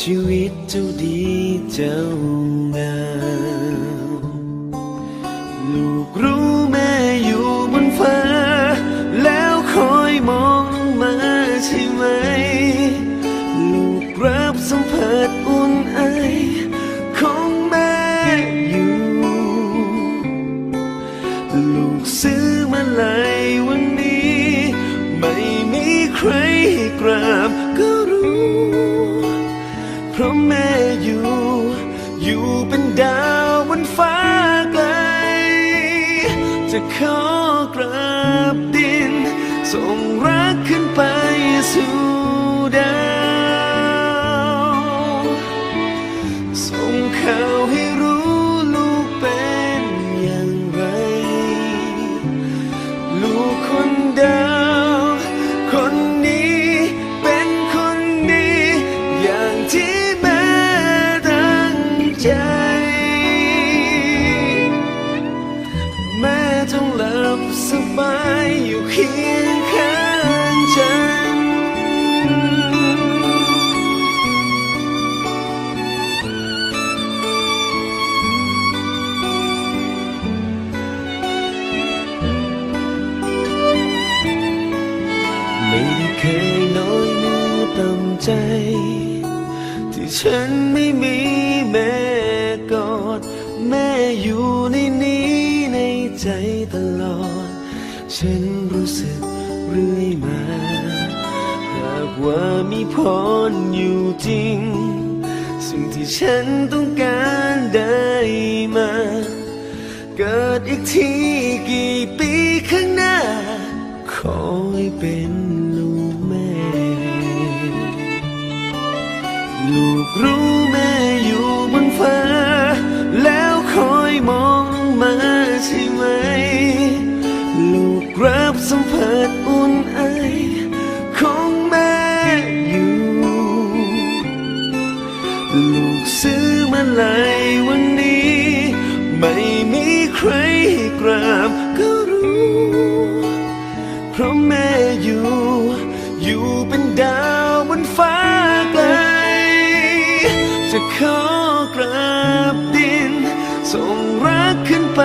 ชีวิตเจ้าดีเจ้างามลูกรู้แม่อยู่บนฟ้า แล้วคอยมองลงมาใช่ไหม ลูกรับสัมผัสอุ่นไอของแม่อยู่ ลูกซื้อมาลายวัน เพราะแม่อยู่ อยู่เป็นดาวบนฟ้าไกล จะขอกราบดิน ส่งรักขึ้นไปสู่ดาว ส่งข่าวให้รู้ำใจ ที่ฉันไม่มีแม่กอด แม่อยู่ในนี้ในใจตลอด ฉันรู้สึกเรื่อยมา หากว่ามีพรอยู่จริง สิ่งที่ฉันต้องการได้มา เกิดอีกทีกี่ปีข้างหน้า ขอให้เป็น ลูกรู้แม่อยู่บนฟ้า แล้วคอยมองลงมาใช่ไหม ลูกรับสัมผัสอุ่นไอของแม่อยู่ ลูกซื้อมาลายวันนี้ ไม่มีใครกราบก็รู้ เพราะแม่อยู่ อยู่เป็นดาว จะขอกราบดิน ส่งรักขึ้นไป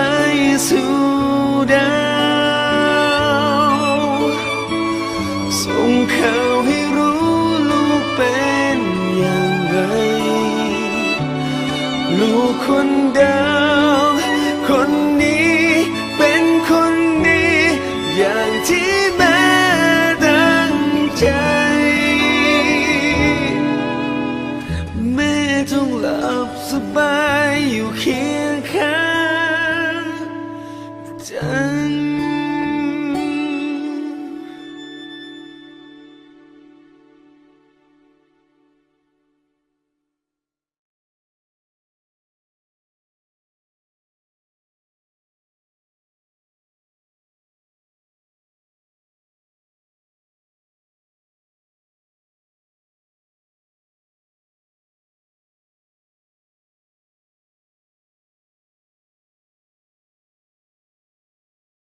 สู่ดาวส่งเขาให้รู้ลูกเป็นอย่างไร ลูกคนดาวคนนี้เป็นคนดีอย่างที่